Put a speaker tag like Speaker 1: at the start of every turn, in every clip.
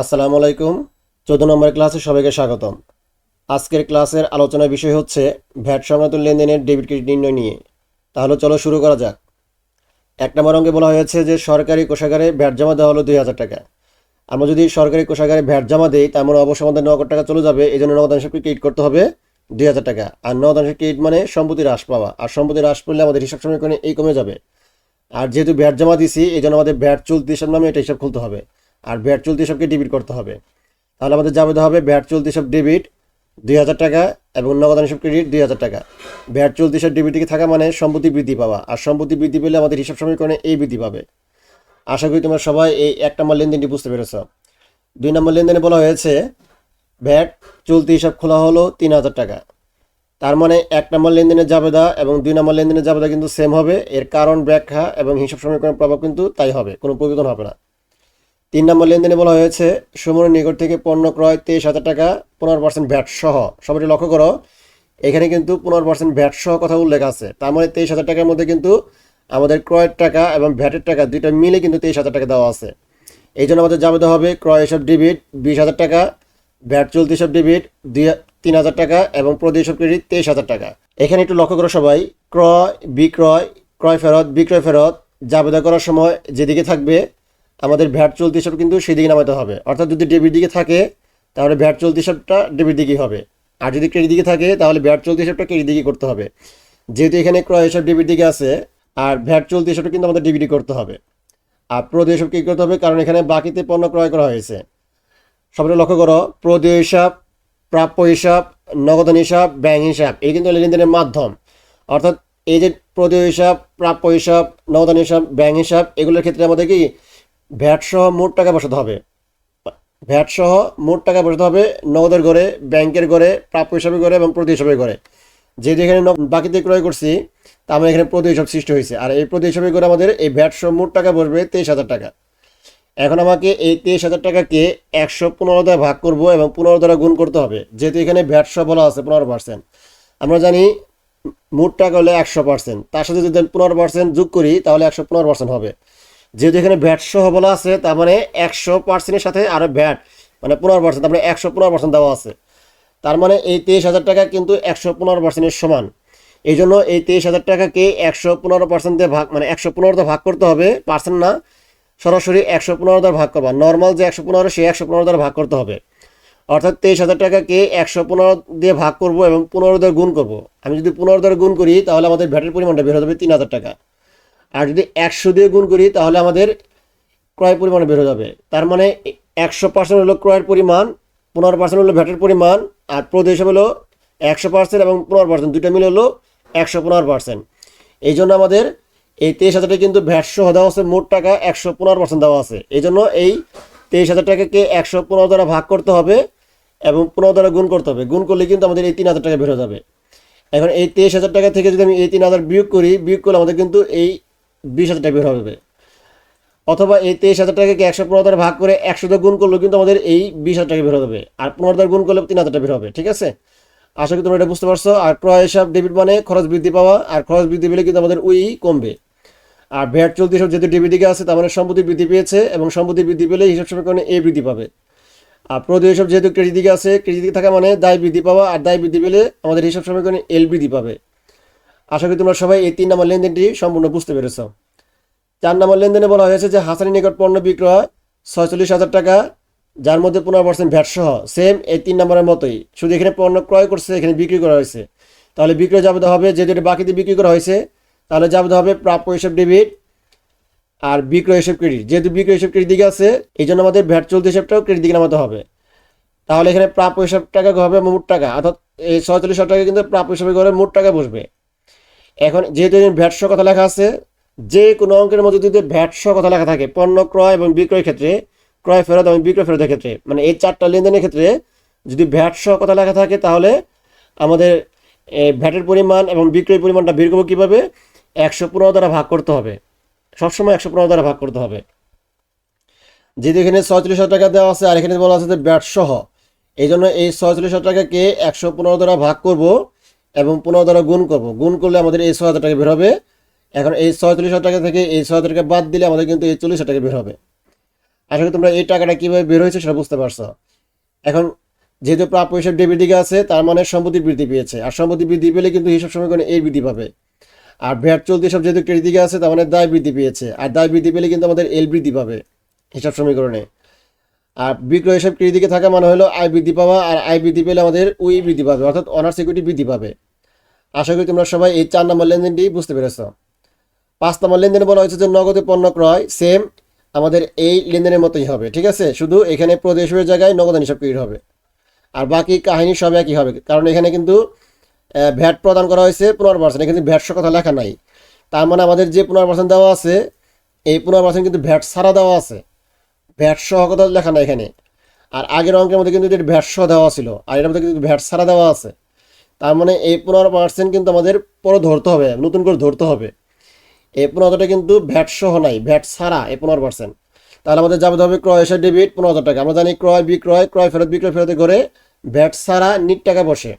Speaker 1: আসসালামু আলাইকুম। চোদ্দ নম্বর ক্লাসে সবাইকে স্বাগতম। আজকের ক্লাসের আলোচনার বিষয় হচ্ছে ভ্যাট সংক্রান্ত লেনদেনের ডেবিট ক্রেডিট নির্ণয় নিয়ে। তাহলে চলো শুরু করা যাক। এক নম্বর অঙ্কে বলা হয়েছে যে সরকারি কোষাগারে ভ্যাট জমা দেওয়া হলো দুই হাজার টাকা। আমরা যদি সরকারি কোষাগারে ভ্যাট জমা দিই, তার মানে অবশ্যই আমাদের নগদ টাকা চলে যাবে এই জন্য নগদ অংশকে ক্রেডিট করতে হবে দুই হাজার টাকা। আর নগদ অংশ ক্রেডিট মানে সম্পত্তি হ্রাস পাওয়া। আর সম্পত্তি হ্রাস পেলে আমাদের হিসাব সমীকরণে এই কমে যাবে। আর যেহেতু ভ্যাট জমা দিছি এই জন্য আমাদের ভ্যাট চলতি হিসাব নামে এটা হিসাব খুলতে হবে। আর ভ্যাট চলতি সবকে ডেবিট করতে হবে। তাহলে আমাদের যাবে হবে ভ্যাট চলতি সব ডেবিট দুই হাজার টাকা এবং নগদান হিসাব ক্রেডিট দুই হাজার টাকা। ভ্যাট চলতি হিসাব ডেবিট থেকে মানে সম্পত্তি বৃদ্ধি পাওয়া। আর সম্পত্তি বৃদ্ধি পেলে আমাদের হিসাব সমীকরণে এই বৃদ্ধি পাবে। আশা করি তোমরা সবাই এই এক নম্বর লেনদেনটি বুঝতে পেরেছ। দুই নম্বর লেনদেনে বলা হয়েছে ভ্যাট চলতি হিসাব খোলা হলো তিন হাজার টাকা। তার মানে এক নম্বর লেনদেনের জাবেদা এবং দুই নম্বর লেনদেনের জাবেদা কিন্তু সেম হবে। এর কারণ ব্যাখ্যা এবং হিসাব সমীকরণের প্রভাব কিন্তু তাই হবে, কোনো পরিবর্তন হবে না। তিন নম্বর লেনদেনে বলা হয়েছে, সুমনের নিকট থেকে পণ্য ক্রয় তেইশ হাজার টাকা, পনেরো পার্সেন্ট ভ্যাট সহ। সবাই লক্ষ্য করো, এখানে কিন্তু পনেরো পার্সেন্ট ভ্যাট সহ কথা উল্লেখ আছে। তার মানে তেইশ হাজার টাকার মধ্যে কিন্তু আমাদের ক্রয়ের টাকা এবং ভ্যাটের টাকা দুইটা মিলে কিন্তু তেইশ হাজার টাকা দেওয়া আছে। এই জন্য আমাদের জাবেদা হবে, ক্রয় এসব ডেবিট বিশ হাজার টাকা ভ্যাট চলতি সব ডেবিট দুই, তিন হাজার টাকা এবং হিসাব ক্রেডিট তেইশ হাজার টাকা। এখানে একটু লক্ষ্য করো সবাই, ক্রয়, বিক্রয়, ক্রয় ফেরত, বিক্রয় ফেরত জাবেদা করার সময় যেদিকে থাকবে আমাদের ভ্যাট চলতি হিসাব কিন্তু সেদিকে নামাতে হবে। অর্থাৎ যদি ডেবিট দিকে থাকে, তাহলে ভ্যাট চলতি হিসাবটা ডেবিট দিকেই হবে। আর যদি ক্রেডিট দিকে থাকে, তাহলে ভ্যাট চলতি হিসাবটা ক্রেডিট দিকে করতে হবে। যেহেতু এখানে ক্রয় হিসাব ডেবিট দিকে আছে, আর ভ্যাট চলতি হিসাবটা কিন্তু আমাদের ডেবিটই করতে হবে। আর প্রদেয় হিসাব কী করতে হবে? কারণ এখানে বাকিতে পণ্য ক্রয় করা হয়েছে। সবাই লক্ষ্য করো। প্রদেয় হিসাব, প্রাপ্য হিসাব, নগদান হিসাব ব্যাংক হিসাব, এই কিন্তু লেনদেনের মাধ্যম। অর্থাৎ এই যে প্রদেয় হিসাব, প্রাপ্য হিসাব, নগদান হিসাব ব্যাংক হিসাব, এগুলোর ক্ষেত্রে আমাদের কি ভ্যাট সহ মোট টাকা বসাতে হবে। ভ্যাট সহ মোট টাকা বসাতে হবে নগদের ঘরে ব্যাংকের ঘরে প্রাপ্য হিসাবে ঘরে এবং প্রতি হিসাবে ঘরে যেহেতু এখানে বাকিতে ক্রয় করছি, তা আমার এখানে প্রতি হিসাব সৃষ্টি হয়েছে। আর এই প্রতি হিসাবে করে আমাদের এই ভ্যাট সহ মোট টাকা বসবে তেইশ হাজার টাকা। এখন আমাকে এই তেইশ হাজার টাকাকে একশো পনেরো দ্বারা ভাগ করব এবং পনেরো দ্বারা গুণ করতে হবে। যেহেতু এখানে ভ্যাট সহ বলা আছে পনেরো পার্সেন্ট আমরা জানি মোট টাকা হলে একশো পার্সেন্ট তার সাথে যদি পনেরো পার্সেন্ট যোগ করি, তাহলে একশো পনেরো পার্সেন্ট হবে। যেহেতু এখানে ভ্যাট সহ বলা আছে, তার মানে একশো পার্সেন্টের সাথে আরও ভ্যাট মানে পনেরো পার্সেন্ট তার মানে একশো পনেরো পার্সেন্ট দেওয়া আছে। তার মানে এই তেইশ হাজার টাকা কিন্তু একশো পনেরো পার্সেন্টের সমান। এই জন্য এই তেইশ হাজার টাকাকে একশো পনেরো পার্সেন্ট ভাগ মানে একশো পনেরো দিয়ে ভাগ করতে হবে পার্সেন্ট না, সরাসরি একশো পনেরো দ্বারা ভাগ করবা। নর্মাল যে একশো পনেরো, সেই একশো পনেরো দ্বারা ভাগ করতে হবে। অর্থাৎ তেইশ হাজার টাকাকে একশো পনেরো দিয়ে ভাগ করব এবং পনেরো দ্বারা গুণ করব। আমি যদি পনেরো দ্বারা গুণ করি, তাহলে আমাদের ভ্যাটের পরিমাণটা বের হয়ে যাবে তিন হাজার টাকা। আর যদি একশো দিয়ে গুণ করি, তাহলে আমাদের ক্রয় পরিমাণ বের যাবে। তার মানে একশো পার্সেন্ট হলো ক্রয়ের পরিমাণ, পনেরো পার্সেন্ট হলো ভ্যাটের পরিমাণ, আর প্রদেশ হলো একশো পার্সেন্ট এবং পনেরো পার্সেন্ট দুইটা মিলে হলো একশো পনেরো পার্সেন্ট এই জন্য আমাদের এই তেইশ হাজারটা কিন্তু ভ্যাট সহ দেওয়া আছে, মোট টাকা একশো পনেরো পার্সেন্ট দেওয়া আছে। এই জন্য এই তেইশ হাজার টাকাকে একশো পনেরো দ্বারা ভাগ করতে হবে এবং পনেরো দ্বারা গুণ করতে হবে। গুণ করলে কিন্তু আমাদের এই তিন হাজার টাকা বেরো যাবে। এখন এই তেইশ হাজার টাকা থেকে যদি আমি এই তিন হাজার বিয়োগ করি, বিয়োগ করলে আমাদের কিন্তু এই বিশ হাজার টাকা বের হবে অথবা এই তেইশ হাজার টাকাকে একশো পনেরো দ্বারা ভাগ করে একশো দিয়ে গুণ করলেও কিন্তু আমাদের এই বিশ হাজার টাকা বের হবে আর পনেরো দ্বারা গুণ করলে তিন হাজার টাকা বের হবে, ঠিক আছে? আশা করি তোমরা এটা বুঝতে পারছ। আর ক্রয় হিসাব ডেবিট মানে খরচ বৃদ্ধি পাওয়া, আর খরচ বৃদ্ধি পেলে কিন্তু আমাদের ওই কমবে। আর ভ্যাট চলতি সব যেহেতু ডেবিট দিকে আছে, তার মানে সম্পত্তি বৃদ্ধি পেয়েছে এবং সম্পত্তি বৃদ্ধি পেলে হিসাব সমীকরণে এ বৃদ্ধি পাবে। আর প্রদেয় হিসাব যেহেতু ক্রেডিট দিকে আছে ক্রেডিট দিকে থাকা মানে দায় বৃদ্ধি পাওয়া, আর দায় বৃদ্ধি পেলে আমাদের হিসাব সমীকরণে এল বৃদ্ধি পাবে। আশা করি তোমরা সবাই এই তিন নম্বর লেনদেনটি সম্পূর্ণ বুঝতে পেরেছ। চার নম্বর লেনদেনে বলা হয়েছে যে হাসানি নিকট পণ্য বিক্রয় ছয়চল্লিশ হাজার টাকা, যার মধ্যে পনেরো পার্সেন্ট ভ্যাট সহ সেম এই তিন নম্বরের মতোই। শুধু এখানে পণ্য ক্রয় করছে, এখানে বিক্রি করা হয়েছে। তাহলে বিক্রয় যাবে হবে যেহেতু এটা বাকিতে বিক্রি করা হয়েছে, তাহলে যাবে হবে প্রাপ্য হিসাব ডেবিট আর বিক্রয় হিসেব ক্রেডিট। যেহেতু বিক্রয় হিসাব ক্রেডিট দিকে আছে, এই জন্য আমাদের ভ্যাট চলতি হিসেবটাও ক্রেডিট দিকে নামাতে হবে। তাহলে এখানে প্রাপ্য হিসাব টাকা হবে মোট টাকা। অর্থাৎ এই ছয়চল্লিশ হাজার টাকা কিন্তু প্রাপ্য হিসাবে করে মোট টাকা বসবে। এখন যেহেতু এখানে ভ্যাট সহ কথা লেখা আছে, যে কোনো অঙ্কের মধ্যে যদি ভ্যাট কথা লেখা থাকে, পণ্য ক্রয় এবং বিক্রয় ক্ষেত্রে, ক্রয় ফেরত এবং বিক্রয় ফেরতের ক্ষেত্রে মানে এই চারটা লেনদেনের ক্ষেত্রে যদি ভ্যাট সহ কথা লেখা থাকে, তাহলে আমাদের ভ্যাটের পরিমাণ এবং বিক্রয় পরিমাণটা বের করব কীভাবে? একশো পনেরো দ্বারা ভাগ করতে হবে। সবসময় একশো পনেরো দ্বারা ভাগ করতে হবে। যেহেতু এখানে ছয়চল্লিশ হাজার টাকা দেওয়া আছে, আর এখানে বলা আছে যে ব্যাট সহ এই জন্য এই ছয়চল্লিশ হাজার টাকাকে একশো পনেরো দ্বারা ভাগ করব। এবং পনেরো দ্বারা গুণ করব। গুণ করলে আমাদের এই ছয় হাজার টাকা বের হবে। এখন এই ছয়চল্লিশ হাজার টাকা থেকে এই ছয় হাজার টাকা বাদ দিলে আমাদের কিন্তু এই চল্লিশ হাজার টাকা বের হবে। আশা করি তোমরা এই টাকাটা কীভাবে বের হয়েছে সেটা বুঝতে পারছ। এখন যেহেতু প্রাপ্য হিসাব ডেবিট দিকে আছে, তার মানে সম্পত্তি বৃদ্ধি পেয়েছে। আর সম্পত্তি বৃদ্ধি পেলে কিন্তু হিসাব সমীকরণে এই বৃদ্ধি পাবে। আর ভ্যাট চলতি সব যেহেতু ক্রেডিট দিকে আছে, তার মানে দায় বৃদ্ধি পেয়েছে। আর দায় বৃদ্ধি পেলে কিন্তু আমাদের এল বৃদ্ধি পাবে হিসাব সমীকরণে। আর বিক্রয় হিসাব ক্রেডিট থাকা মানে হলো আয় বৃদ্ধি পাওয়া আর আয় বৃদ্ধি পেলে আমাদের উই বৃদ্ধি পাবে, অর্থাৎ অনার সিকিউরিটি বৃদ্ধি পাবে। আশা করি তোমরা সবাই এই চার নম্বর লেনদেনটি বুঝতে পেরেছ। পাঁচ নম্বর লেনদেনে বলা হয়েছে যে নগদে পণ্য ক্রয় সেম আমাদের এই লেনদেনের মতোই হবে, ঠিক আছে? শুধু এখানে প্রদেশের জায়গায় নগদান হিসাব ক্রেডিট হবে। আর বাকি কাহিনী সব একই হবে, কারণ এখানে কিন্তু ভ্যাট প্রদান করা হয়েছে পনেরো পার্সেন্ট এখানে ভ্যাট কথা লেখা নাই। তার মানে আমাদের যে পনেরো পার্সেন্ট দেওয়া আছে, এই পনেরো পার্সেন্ট কিন্তু ভ্যাট ছাড়া দেওয়া আছে। ভ্যাট সহ কথা লেখা নাই এখানে। আর আগের অঙ্কের মধ্যে কিন্তু এটা ভ্যাট সহ দেওয়া ছিল। আর এটার মধ্যে কিন্তু ভ্যাট ছাড়া দেওয়া আছে। তার মানে এই পনেরো পার্সেন্ট কিন্তু আমাদের পরে ধরতে হবে, নতুন করে ধরতে হবে। এই পনেরোটা কিন্তু ভ্যাট সহ নাই, ভ্যাট ছাড়া এই পনেরো পার্সেন্ট তাহলে আমাদের যাবে হবে ক্রয় এসে ডেবিট পনেরো হাজার টাকা। আমরা জানি ক্রয়, বিক্রয়, ক্রয় ফেরত, বিক্রয় ফেরত করে ভ্যাট ছাড়া নিট টাকা বসে।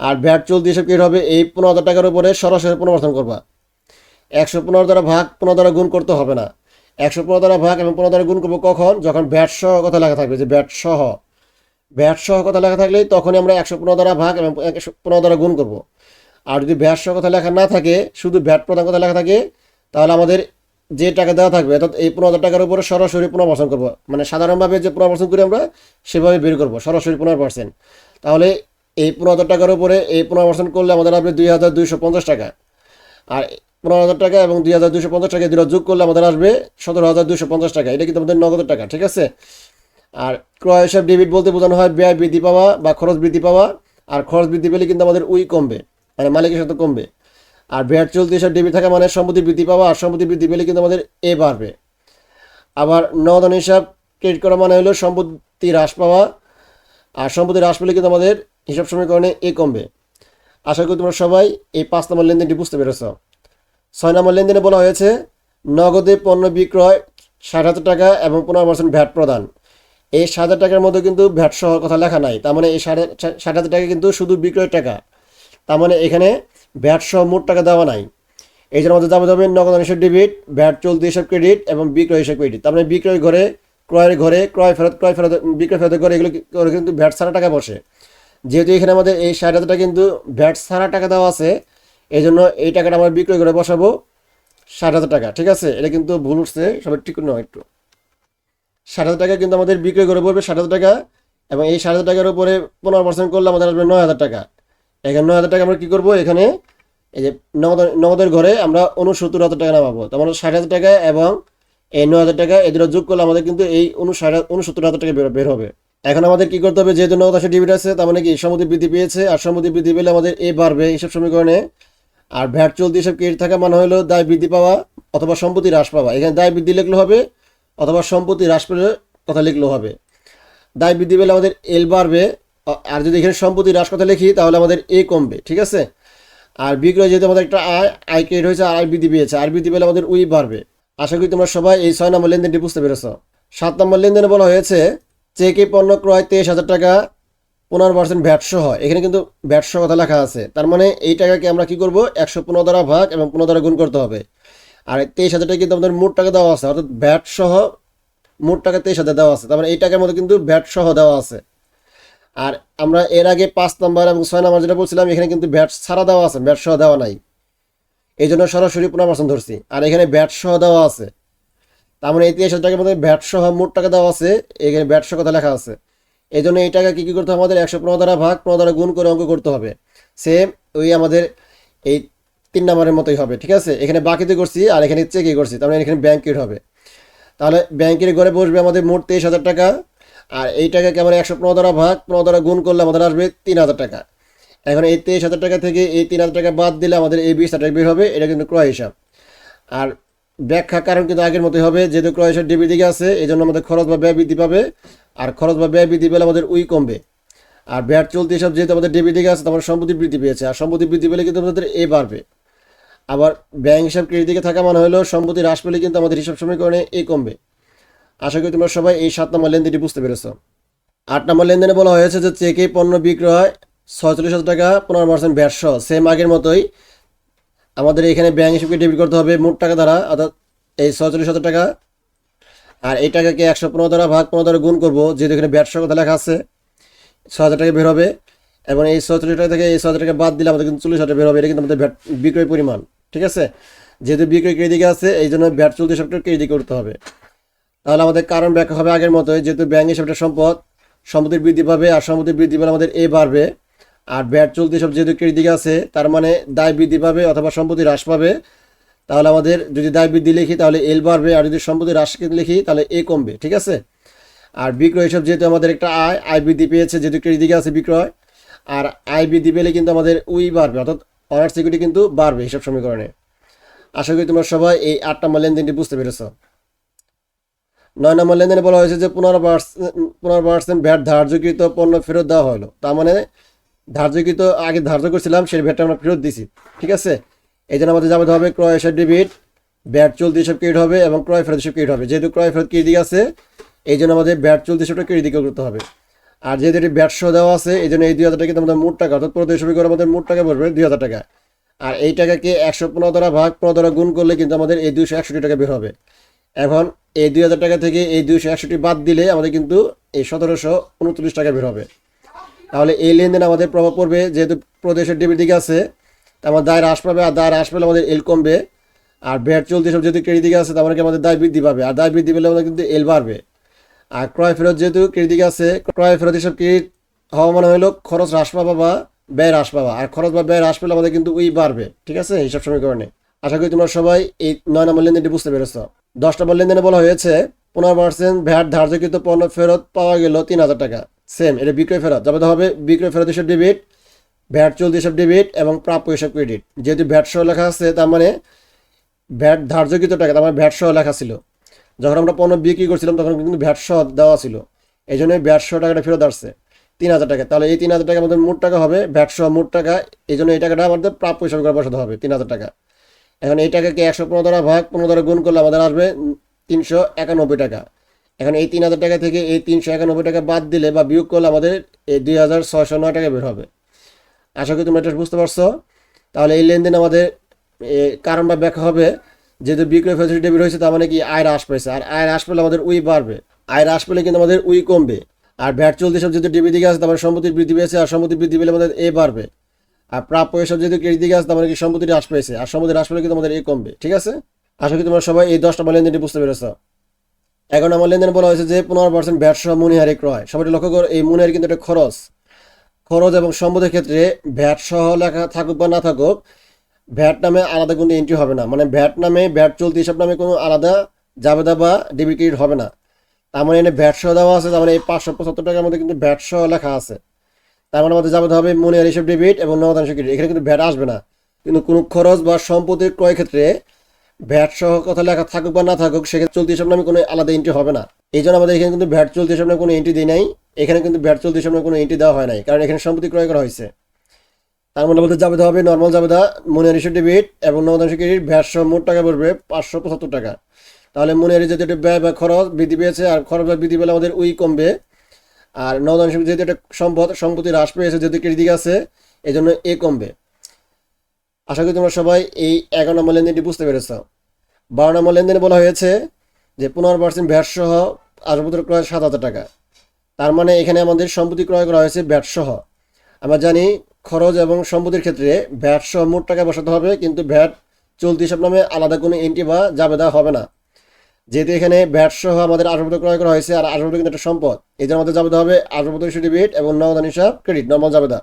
Speaker 1: আর ভ্যাট চলতি হিসেবে কী হবে? এই পনেরো হাজার টাকার উপরে সরাসরি পুনর্বর্তন করবা। একশো পনেরো দ্বারা ভাগ পনেরো দ্বারা গুণ করতে হবে না। একশো পনেরো দ্বারা ভাগ এবং পনেরো দ্বারা গুণ করব কখন? যখন ব্যাট সহ কথা লেখা থাকবে, যে ভ্যাট সহ। ভ্যাট সহ কথা লেখা থাকলেই তখনই আমরা একশো পনেরো দ্বারা ভাগ এবং একশো পনেরো দ্বারা গুণ করব। আর যদি ব্যাট সহ কথা লেখা না থাকে, শুধু ব্যাট প্রধান কথা লেখা থাকে, তাহলে আমাদের যে টাকা দেওয়া থাকবে, অর্থাৎ এই পনেরো হাজার টাকার উপরে সরাসরি পুনর্বাসন করব। মানে সাধারণভাবে যে পুনর্বাসন করি আমরা, সেভাবে বের করব, সরাসরি পনেরো পার্সেন্ট তাহলে এই পনেরো হাজার টাকার উপরে এই পুনর্বাসন করলে আমাদের আসবে দুই হাজার দুইশো পঞ্চাশ টাকা। আর পনেরো হাজার টাকা এবং দুই হাজার দুশো পঞ্চাশ টাকা দুটো যোগ করলে আমাদের আসবে সতেরো হাজার দুশো পঞ্চাশ টাকা। এটা কিন্তু আমাদের নগদের টাকা, ঠিক আছে? আর ক্রয় হিসাব ডেবিট বলতে বোঝানো হয় ব্যয় বৃদ্ধি পাওয়া বা খরচ বৃদ্ধি পাওয়া, আর খরচ বৃদ্ধি পেলে কিন্তু আমাদের উই কমবে মানে মালিকের সাথে কমবে। আর ভ্যাট চলতি হিসাব ডেবিট থাকা মানে সম্পত্তি বৃদ্ধি পাওয়া, আর সম্পত্তি বৃদ্ধি পেলে কিন্তু আমাদের এ বাড়বে। আবার নগদান হিসাব ক্রেডিট করা মানে হলো সম্পত্তি হ্রাস পাওয়া, আর সম্পত্তি হ্রাস পেলে কিন্তু আমাদের হিসাব সমীকরণে এ কমবে। আশা করি তোমরা সবাই এই পাঁচ নম্বর লেনদেনটি বুঝতে পেরেছ। ছয় নম্বর লেনদেনে বলা হয়েছে, নগদে পণ্য বিক্রয় ষাট হাজার টাকা এবং পনেরো পার্সেন্ট ভ্যাট প্রদান। এই ষাট হাজার টাকার মধ্যে কিন্তু ভ্যাট সহ কথা লেখা নাই, তার মানে এই ষাট ষাট হাজার টাকা কিন্তু শুধু বিক্রয়ের টাকা। তার মানে এখানে ভ্যাট সহ মোট টাকা দেওয়া নাই। এই জন্য আমাদের যাবে নগদান হিসাব ডেবিট, ভ্যাট চলতি হিসাব ক্রেডিট এবং বিক্রয় হিসাব ক্রেডিট। তার মানে বিক্রয় ঘরে, ক্রয়ের ঘরে, ক্রয় ফেরত ক্রয় ফেরত, বিক্রয় ফেরত ঘরে এগুলো কিন্তু ভ্যাট ছাড়া টাকা বসে। যেহেতু এখানে আমাদের এই ষাট হাজার টাকা কিন্তু ভ্যাট ছাড়া টাকা দেওয়া আছে এই জন্য এই টাকাটা আমরা বিক্রয় করে বসাবো ষাট হাজার টাকা, ঠিক আছে? এটা কিন্তু ভুল উঠছে সবাই ঠিক নয় একটু। ষাট হাজার টাকা কিন্তু আমাদের বিক্রয় করে পড়বে ষাট হাজার টাকা এবং এই ষাট হাজার টাকার উপরে পনেরো পার্সেন্ট করলে আমাদের আসবে নয় হাজার টাকা। এখানে নয় হাজার টাকা আমরা কী করব? এখানে এই যে নগদ, নগদের ঘরে আমরা উনসত্তর হাজার টাকা নামাবো। তার মানে ষাট হাজার টাকা এবং এই নয় হাজার টাকা এদের যোগ করলে আমাদের কিন্তু এই উনষাট উনসত্তর হাজার টাকা বের হবে। এখন আমাদের কি করতে হবে? যেহেতু নগদ আসে ডিবিট আছে, তার মানে কি সম্মতি বৃদ্ধি পেয়েছে, আর সম্মতি বৃদ্ধি পেলে আমাদের এ বাড়বে এইসব সমীকরণে। আর ভ্যাট চলতি এসব ক্রেডিট থাকা মানে হলো দায় বৃদ্ধি পাওয়া অথবা সম্পত্তি হ্রাস পাওয়া। এখানে দায় বৃদ্ধি লিখলে হবে অথবা সম্পত্তি হ্রাস পেলে কথা লিখলেও হবে। দায় বৃদ্ধি পেলে আমাদের এল বাড়বে আর যদি এখানে সম্পত্তি হ্রাস কথা লিখি, তাহলে আমাদের এ কমবে, ঠিক আছে? আর বিক্রয় যেহেতু আমাদের একটা আয় আয় ক্রেডিট হয়েছে আর আয় বৃদ্ধি পেয়েছে, আর বৃদ্ধি পেলে আমাদের উই বাড়বে। আশা করি তোমরা সবাই এই ছয় নম্বর লেনদেনটি বুঝতে পেরেছ। সাত নম্বর লেনদেনে বলা হয়েছে, চেকে পণ্য ক্রয় তেইশ হাজার টাকা পনেরো পার্সেন্ট ভ্যাট সহ এখানে কিন্তু ভ্যাট সহ কথা লেখা আছে। তার মানে এই টাকাকে আমরা কি করব? একশো পনেরো দ্বারা ভাগ এবং পনেরো দ্বারা গুণ করতে হবে। আর তেইশ হাজার টাকা কিন্তু আমাদের মোট টাকা দেওয়া আছে, অর্থাৎ ভ্যাট সহ মোট টাকা তেইশ হাজার দেওয়া আছে। তার মানে এই টাকার মধ্যে কিন্তু ভ্যাট সহ দেওয়া আছে। আর আমরা এর আগে পাঁচ নাম্বার এবং ছয় নাম্বার যেটা বলছিলাম, এখানে কিন্তু ব্যাট ছাড়া দেওয়া আছে ব্যাট সহ দেওয়া নাই। এই জন্য সরাসরি পনেরো পার্সেন্ট ধরছি। আর এখানে ব্যাট সহ দেওয়া আছে। তার মানে এই তেইশ হাজার টাকার মধ্যে ব্যাট সহ মোট টাকা দেওয়া আছে, এখানে ব্যাট সহ কথা লেখা আছে। এই জন্য এই টাকা কী কী করতে হবে? আমাদের একশো পনেরো দ্বারা ভাগ, পনেরো দ্বারা গুণ করে অঙ্ক করতে হবে। সেম ওই আমাদের এই তিন নাম্বারের মতোই হবে, ঠিক আছে? এখানে বাকিতে করছি আর এখানে চেকে করছি, তার মানে এখানে ব্যাংকের হবে। তাহলে ব্যাংকের ঘরে বসবে আমাদের মোট তেইশ হাজার টাকা, আর এই টাকাকে আমরা একশো পনেরো দ্বারা ভাগ, পনেরো দ্বারা গুণ করলে আমাদের আসবে তিন হাজার টাকা। এখন এই তেইশ হাজার টাকা থেকে এই তিন হাজার টাকা বাদ দিলে আমাদের এই বিশ হাজার টাকা হবে, এটা কিন্তু ক্রয় হিসাব। আর ব্যাখ্যা কারণ কিন্তু আগের মতোই হবে, যেহেতু ক্রয় হিসাব ডেবিট দিকে আছে এই জন্য আমাদের খরচ বা ব্যয় বৃদ্ধি পাবে। আর খরচ বা ব্যয় বৃদ্ধি পেলে আমাদের উই কমবে। আর ব্যাট চলতি হিসাব যেহেতু আমাদের ডেবিট দিকে আছে তোমার সম্পত্তি বৃদ্ধি পেয়েছে, আর সম্পত্তি বৃদ্ধি পেলে কিন্তু আমাদের এ বাড়বে। আবার ব্যাংক হিসাব ক্রেডিট দিকে থাকা মানে হলো সম্পত্তি হ্রাস পেলে কিন্তু আমাদের হিসাব সমীকরণে এ কমবে। আশা করি তোমরা সবাই এই সাত নম্বর লেনদেনটি বুঝতে পেরেছ। আট নম্বর লেনদেনে বলা হয়েছে যে চেকে পণ্য বিক্রয় ছয়চল্লিশ হাজার টাকা, পনেরো পার্সেন্ট ব্যর্স সেম আগের মতোই আমাদের এখানে ব্যাংক হিসেবে ডেবিট করতে হবে মোট টাকা দ্বারা, অর্থাৎ এই ছয়চল্লিশ হাজার টাকা আর এই টাকাকে একশো পনেরো দ্বারা ভাগ পনেরো দ্বারা গুণ করব, যেহেতু এখানে ব্যাট কথা লেখা আছে ছ হাজার টাকা বের হবে। এবং এই ছত্রিশ টাকা থেকে এই ছ হাজার টাকা বাদ দিলে আমাদের কিন্তু চল্লিশ হাজার বের হবে, এটা কিন্তু আমাদের ভ্যাট বিক্রয় পরিমাণ, ঠিক আছে? যেহেতু বিক্রয় কে দিকে আছে, এই জন্য ভ্যাট চলতি হিসাবটা কে দিকে করতে হবে। তাহলে আমাদের কারণ ব্যাখ্যা হবে আগের মতোই, যেহেতু ব্যাংক হিসাবটা সম্পদ, সম্পত্তির বৃদ্ধি পাবে আর সম্পত্তির বৃদ্ধি পেলে আমাদের এ বাড়বে। আর ব্যাট চলতি সব যেহেতু ক্রেডিট দিকে আছে, তার মানে দায় বৃদ্ধি পাবে অথবা সম্পত্তি হ্রাস পাবে। তাহলে আমাদের যদি দায় বৃদ্ধি লিখি, তাহলে এল বাড়বে, আর যদি সম্পত্তি হ্রাস লিখি, তাহলে এ কমবে, ঠিক আছে? আর বিক্রয় হিসাব যেহেতু আমাদের একটা আয় আয় বৃদ্ধি পেয়েছে, যেহেতু ক্রেডিট দিকে আছে বিক্রয়, আর আয় বৃদ্ধি পেলে কিন্তু আমাদের উই বাড়বে, অর্থাৎ অনার সিকিউরিটি কিন্তু বাড়বে হিসাব সমীকরণে। আশা করি তোমরা সবাই এই আট নম্বর লেনদেনটি বুঝতে পেরেছ। নয় নম্বর লেনদেনে বলা হয়েছে যে পনেরো পার্সেন্ট পনেরো পার্সেন্ট ভ্যাট ধার্যকৃত পণ্য ফেরত দেওয়া হলো। তার মানে ধার্যকৃত, আগে ধার্য করছিলাম, সেই ভ্যাটটা আমরা ফেরত দিছি, ঠিক আছে? এই জন্য আমাদের যাবে হবে ক্রয় এসব ডেবিট ব্যাট চলতি হিসাব ক্রেডিট হবে এবং ক্রয় ফেরত হিসাব ক্রেডিট হবে। যেহেতু ক্রয় ফেরত ক্রেডিট আছে, এই জন্য আমাদের ব্যাট চলতি হিসাবটা ক্রেডিট দিকে করতে হবে। আর যেহেতু এটি ব্যাট সহ দেওয়া আছে, এই জন্য এই দুই হাজার টাকা কিন্তু আমাদের মোট টাকা, অর্থাৎ প্রতি করে আমাদের মোট টাকা পড়বে দুই হাজার টাকা। আর এই টাকাকে একশো পনেরো দ্বারা ভাগ, পনেরো দ্বারা গুণ করলে কিন্তু আমাদের এই দুশো একষট্টি টাকা বের হবে। এখন এই দুই হাজার টাকা থেকে এই দুশো একষট্টি বাদ দিলে আমাদের কিন্তু এই সতেরোশো উনত্রিশ টাকা বের হবে। তাহলে এই লেনদেন আমাদের প্রভাব পড়বে, যেহেতু প্রদেশের ডেবিট দিকে আছে আমার দায় হ্রাস পাবে আর দায় হ্রাস পেলে আমাদের এল কমবে। আর ব্যাট চলতি সব যেহেতু ক্রেডিট দিকে আছে, তার মানে কি আমাদের দায় বৃদ্ধি পাবে। আর দায় বৃদ্ধি পেলে আমাদের কিন্তু এল বাড়বে। আর ক্রয় ফেরত যেহেতু ক্রেডিট দিকে আছে, ক্রয় ফেরত হিসাব ক্রেডিট হওয়া মানে হলো খরচ হ্রাস পাবা বা ব্যয় হ্রাস পাবা। আর খরচ বা ব্যয় হ্রাস পেলে আমাদের কিন্তু উই বাড়বে। ঠিক আছে? হিসাব সমীকরণে আশা করি তোমরা সবাই এই নয় নম্বর লেনদেনটি বুঝতে পেরেছ। দশ নম্বর লেনদেনে বলা হয়েছে, পনেরো পার্সেন্ট ভ্যাট ধার্যকৃত পণ্য ফেরত পাওয়া গেল তিন হাজার টাকা। সেম এটা বিক্রয় ফেরত। যাবে হবে বিক্রয় ফেরত হিসাব ডেবিট ভ্যাট চলতি হিসাব ডেবিট এবং প্রাপ্য হিসাব ক্রেডিট যেহেতু ভ্যাট সহ লেখা আছে, তার মানে ভ্যাট ধার্যকৃত টাকা, তার মানে ভ্যাট সহ লেখা ছিল। যখন আমরা পণ্য বিক্রি করছিলাম, তখন কিন্তু ভ্যাট সহ দেওয়া ছিল। এই জন্য ভ্যাট সহ টাকাটা ফেরত আসছে, তিন হাজার টাকা। তাহলে এই তিন হাজার টাকা আমাদের মোট টাকা হবে ভ্যাট সহ মোট টাকা। এই জন্য এই টাকাটা আমাদের প্রাপ্য হিসাবে করে বসাতে হবে, তিন হাজার টাকা। এখন এই টাকাকে একশো পনেরো দ্বারা ভাগ, পনেরো দ্বারা গুণ করলে আমাদের আসবে তিনশো একানব্বই টাকা। এখন এই তিন হাজার টাকা থেকে এই তিনশো একানব্বই টাকা বাদ দিলে বা বিয়োগ করলে আমাদের এই দুই হাজার ছয়শো নয় টাকা বের হবে। আশা করি তোমরা এটা বুঝতে পারছ। তাহলে এই লেনদেন আমাদের এ, কারণ বা ব্যাখ্যা হবে যেহেতু বিক্রয় ফ্যাসিলিটি ডেবিট হয়েছে তার মানে কি আয় হ্রাস পেয়েছে। আর আয় হ্রাস পেলে আমাদের উই বাড়বে। আয় হ্রাস পেলে কিন্তু আমাদের উই কমবে। আর ভ্যাট চলতি সব যেহেতু ডেবিট দিকে আছে মানে সম্পত্তির বৃদ্ধি পেয়েছে আর সম্পত্তি বৃদ্ধি পেলে আমাদের এ বাড়বে। আর প্রাপ্য এসব যেহেতু ক্রেডিট দিকে আছে তার মানে কি সম্পত্তি হ্রাস পেয়েছে। আর সম্পত্তি হ্রাস পেলে কিন্তু আমাদের এ কমবে ঠিক আছে? আশা করি তোমরা সবাই এই দশটা লেনদেনটি বুঝতে পেরেছ। এখন আমার লেনদেন বলা হয়েছে যে পনেরো পার্সেন্ট ভ্যাট সহ মনিহারে ক্রয়। সবাই লক্ষ্য করো এই মনিহারি কিন্তু একটা খরচ। খরচ এবং সম্পদের ক্ষেত্রে ভ্যাট সহ লেখা থাকুক বা না থাকুক, ভ্যাট নামে আলাদা কোনো এন্ট্রি হবে না। মানে ভ্যাট নামে, ভ্যাট চলতি হিসাব নামে কোনো আলাদা জাবেদা বা ডেবিট ক্রেডিট হবে না। তার মানে এনে ভ্যাট সহ দেওয়া আছে, তার মানে এই পাঁচশো পঁচাত্তর টাকার মধ্যে কিন্তু ভ্যাট সহ লেখা আছে। তার মানে আমাদের জাবেদা হবে মনিহারি হিসাব ডেবিট এবং হিসাব ক্রেডিট এখানে কিন্তু ভ্যাট আসবে না। কিন্তু কোনো খরচ বা সম্পত্তির ক্রয় ক্ষেত্রে ভ্যাট সহ কথা লেখা থাকুক বা না থাকুক, সেক্ষেত্রে চলতি হিসাব নামে কোনো আলাদা এন্ট্রি হবে না। এই জন্য আমাদের এখানে কিন্তু ভ্যাট চলতি হিসাব নামে কোনো এন্ট্রি দিই নাই। এখানে কিন্তু ভ্যাট চলতি হিসাব নামে কোনো এন্ট্রি দেওয়া হয় নাই, কারণ এখানে সম্পত্তি ক্রয় করা হয়েছে। তার মানে বলতে জাবেদা হবে নর্মাল জাবেদা মনিয়ার ডেবিট এবং নগদান ক্রেডিট ভ্যাট সহ মোট টাকা পড়বে পাঁচশো পঁচাত্তর টাকা। তাহলে মনিয়ারি যেহেতু একটা ব্যয় বা খরচ বৃদ্ধি পেয়েছে, আর খরচ বা বৃদ্ধি পেলে আমাদের উই কমবে। আর নগদান যেহেতু একটা সম্পদ, সম্পত্তি হ্রাস পেয়েছে, যেহেতু ক্রেডিট আছে এই জন্য এ কমবে। আশা করি তোমরা সবাই এই এগারো নম্বর লেনদেনটি বুঝতে পেরেছ। বারো নম্বর লেনদেনে বলা হয়েছে যে পনেরো পার্সেন্ট ভ্যাট সহ আসবাবপত্র ক্রয় সাত হাজার টাকা। তার মানে এখানে আমাদের সম্পত্তি ক্রয় করা হয়েছে ভ্যাট সহ আমরা জানি খরচ এবং সম্পত্তির ক্ষেত্রে ভ্যাট সহ মোট টাকা বসাতে হবে, কিন্তু ভ্যাট চলতি হিসাব নামে আলাদা কোনো এন্ট্রি বা জাবেদা হবে না। যেহেতু এখানে ভ্যাট সহ আমাদের আসবাবপত্র ক্রয় করা হয়েছে আর আসবাবপত্র কিন্তু একটা সম্পদ, এই জন্য আমাদের জাবেদা হবে আসবাবপত্র ডেবিট এবং নগদান হিসাব ক্রেডিট নর্মাল জাবেদা।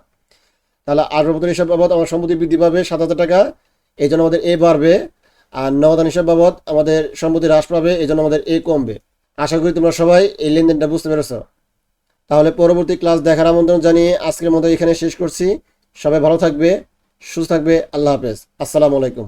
Speaker 1: তাহলে আসবাবপত্র হিসাব বাবদ আমার সম্পত্তি বৃদ্ধি পাবে সাত হাজার টাকা, এই জন্য আমাদের এ বাড়বে। আর নগদান হিসাব বাবদ আমাদের সম্পত্তি হ্রাস পাবে, এই জন্য আমাদের এ কমবে। আশা করি তোমরা সবাই এই লেনদেনটা বুঝতে পেরেছ। তাহলে পরবর্তী ক্লাস দেখার আমন্ত্রণ জানিয়ে আজকের মতো এখানে শেষ করছি। সবাই ভালো থাকবে, সুস্থ থাকবে, আল্লাহ হাফেজ। আসসালামু আলাইকুম।